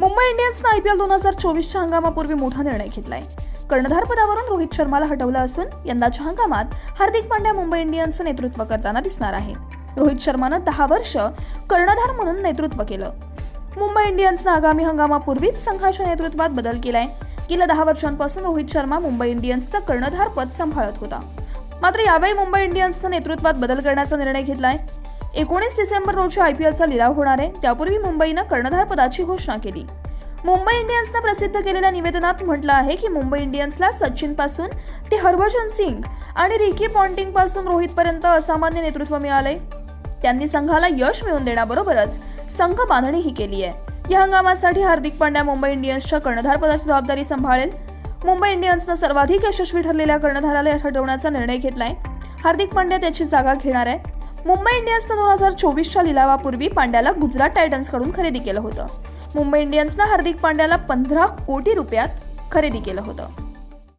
मुंबई इंडियन्सनं I P L दोन हजार चोवीसच्या हंगामापूर्वी मोठा निर्णय घेतलाय. कर्णधार पदावरून रोहित शर्माला हटवलं असून यंदाच्या हंगामात हार्दिक पांड्या मुंबई इंडियन्सचं नेतृत्व करताना दिसणार आहे. रोहित शर्मानं दहा वर्ष कर्णधार म्हणून नेतृत्व केलं. मुंबई इंडियन्सनं आगामी हंगामापूर्वीच संघाच्या नेतृत्वात बदल केलाय. गेल्या दहा वर्षांपासून रोहित शर्मा मुंबई इंडियन्सचं कर्णधार पद सांभाळत होता. मात्र यावेळी मुंबई इंडियन्सनं नेतृत्वात बदल करण्याचा निर्णय घेतलाय. एकोणीस डिसेंबर रोजी आय पी एलचा लिलाव होणार आहे. त्यापूर्वी मुंबईनं कर्णधार पदाची घोषणा केली. मुंबई इंडियन्सनं प्रसिद्ध केलेल्या निवेदनात म्हटलं आहे की मुंबई इंडियन्सला सचिनपासून ते हरभजन सिंग आणि रिकी पॉन्टिंगपासून रोहित पर्यंत असामान्य नेतृत्व मिळाले त्यांनी संघाला यश मिळवून देण्याबरोबरच संघ बांधणीही केली आहे. या हंगामासाठी हार्दिक पांड्या मुंबई इंडियन्सच्या कर्णधार पदाची जबाबदारी सांभाळेल. मुंबई इंडियन्सनं सर्वाधिक यशस्वी ठरलेल्या कर्णधाराला ठरवण्याचा निर्णय घेतलाय. हार्दिक पांड्या त्याची जागा घेणार आहे. मुंबई इंडियन्सनं दोन हजार चोवीसच्या लिलावापूर्वी पांड्याला गुजरात टायटन्सकडून खरेदी केलं होतं. मुंबई इंडियन्सनं हार्दिक पांड्याला पंधरा कोटी रुपयात खरेदी केलं होतं.